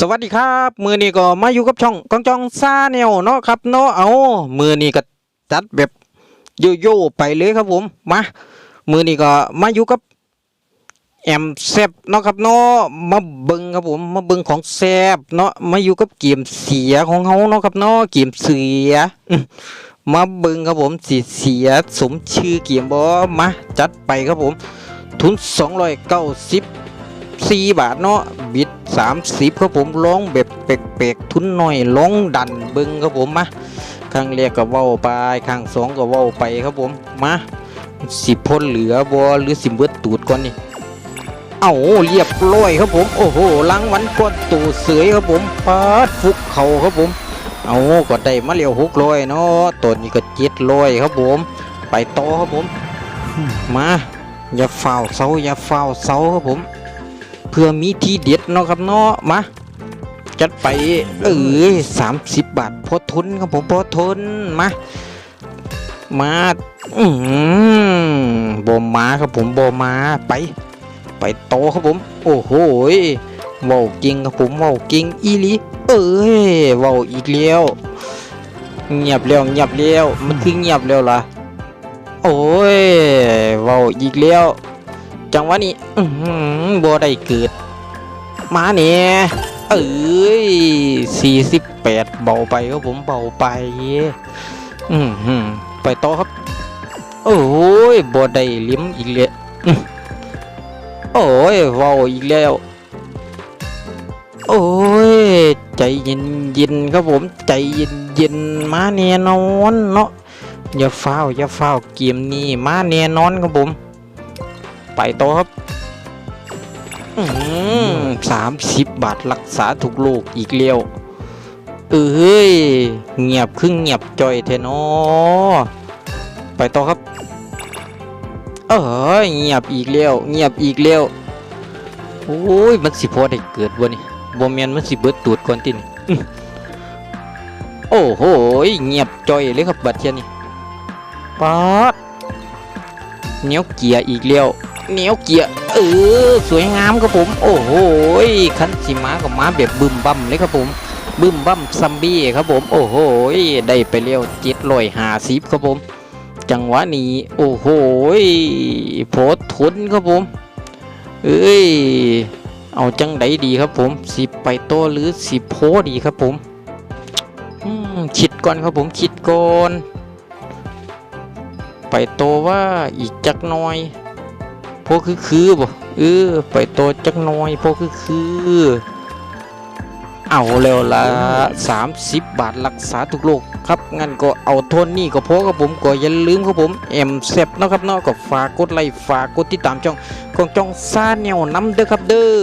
สวัสดีครับ มือนี้ก็มาอยู่กับช่องกองจองซาแนวเนาะครับเนาะเอามือนี้ก็จัดแบบโยโย่ไปเลยครับผมมามือนี้ก็มาอยู่กับแอมแซบเนาะครับเนาะมาเบิงครับผมมาเบิงของแซบเนาะมาอยู่กับเกียมเสียของเฮาเนาะครับเนาะเกียมเสียมาเบิงครับผมสีเสียสมชื่อเกียมบ่มาจัดไปครับผม ทุน290สี่บาทเนาะบิดสามสิบครับผมร้องแบบเปกๆทุนหน่อยร้องดันเบึงครับผมมาครั้งแรกก็เว้าไปครั้งสองก็เว้าไปครับผมมาสิพ้นเหลือบอหรือสิเบิดตูดก่อนนี่เอาเรียบร้อยครับผมโอ้โหลังวันก้อนตูเสยครับผมปาดฟุกเข่าครับผมเอาก็ได้มาเรียวหกร้อยเนาะตัวนี้ก็เจ็ดร้อยครับผม ไปต่อครับผมมาอย่าฝ้าเสาอย่าฝ้าเสาครับผม พื่อมีทีเด็ดเนาะครับเนาะมาจัดไปเอ้ยสามสิบบาทพอทนครับผมพอทนมามาอืมบอมาครับผมบอมาไป ไปโตครับผม โอ้โหว้าเก่งครับผมว้าเก่งอีลีเอ้ยว้าอีกแล้วเงียบแล้วเงียบแล้วมันคือเงียบแล้วล่ะโอ้ยว้าวอีกแล้ว จังหวะนี้อือหือบ่ได้เกิด มาเนี่ยเอ้ยสี่สิบแปดเบาไปครับผมเบาไปอือหือไปต่อครับ โอ้ยบ่ได้เลิ้มอีกแล้วโอ้ยเว้าอีกแล้ว โอ้ยใจเย็นเย็นครับผมใจเย็นเย็นมาแน่นอนเนาะอย่าฟ้าอย่าฟ้าเกมนี้มาแน่นอนครับผม ไปต่อครับอืมสามสิบบาทรักษาถูกโรคอีกแล้วเอ้ยเงียบครึ่งเงียบจ่อยเทนอไปต่อครับ เอ้ยเงียบอีกแล้วเงียบอีกแล้วโอ้ยมันสิพอได้เกิดวะนี่บ่แม่นมันสิเบิดตูดก่อนตินโอ้โหเงียบจ่อยเลยครับบัดเทียนี่ป๊าดเหนียวเกียร์อีกแล้ว เนียวเกียร์เออสวยงามครับผม โอ้โหยคันสีม้ากับม้าแบบบึมบั่มเลยครับผมบึมบั่มซัมบี้ครับผม โอ้โหได้ไปเร็วเจ็ดร้อยหาสิบครับผม จังหวะนี้โอ้โหโพสทุนครับผม เอ้ยเอาจังไดดีครับผมสิไปโตหรือสิโพดีครับผมคิดก่อนครับผมคิดก่อน ไปโตว่าอีกจักหน้อย พวกคือคือบ่เออไปโตจักน้อยพวกคือคือ เอาแล้วละ30 บาทรักษาทุกโรคครับงั้นก็เอาโทนนี่ก็พอครับผมก็อย่าลืมครับผมเอ็มเซฟนะครับเนาะก็ฝากกดไลค์ฝากกดติดตามช่องของจ้องซาแนวน้ำเด้อครับเด้อ